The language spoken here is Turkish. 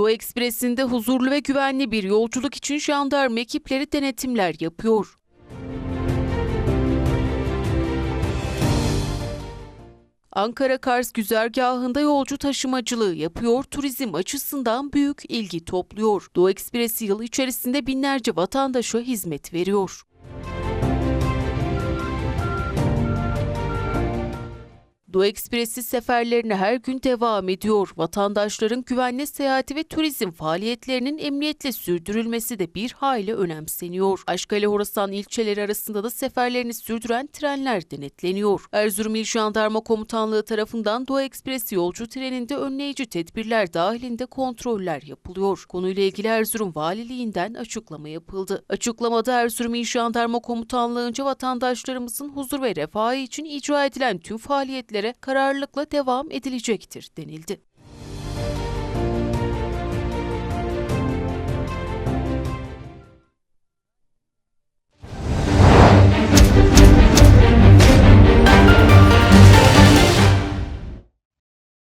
Doğu Ekspresi'nde huzurlu ve güvenli bir yolculuk için jandarma ekipleri denetimler yapıyor. Ankara Kars güzergahında yolcu taşımacılığı yapıyor, turizm açısından büyük ilgi topluyor. Doğu Ekspresi yıl içerisinde binlerce vatandaşa hizmet veriyor. Doğu Ekspresi seferlerine her gün devam ediyor. Vatandaşların güvenli seyahati ve turizm faaliyetlerinin emniyetle sürdürülmesi de bir hayli önemseniyor. Aşkale Horasan ilçeleri arasında da seferlerini sürdüren trenler denetleniyor. Erzurum İl Jandarma Komutanlığı tarafından Doğu Ekspresi yolcu treninde önleyici tedbirler dahilinde kontroller yapılıyor. Konuyla ilgili Erzurum Valiliğinden açıklama yapıldı. Açıklamada Erzurum İl Jandarma Komutanlığı'nca vatandaşlarımızın huzur ve refahı için icra edilen tüm faaliyetlere kararlılıkla devam edilecektir denildi.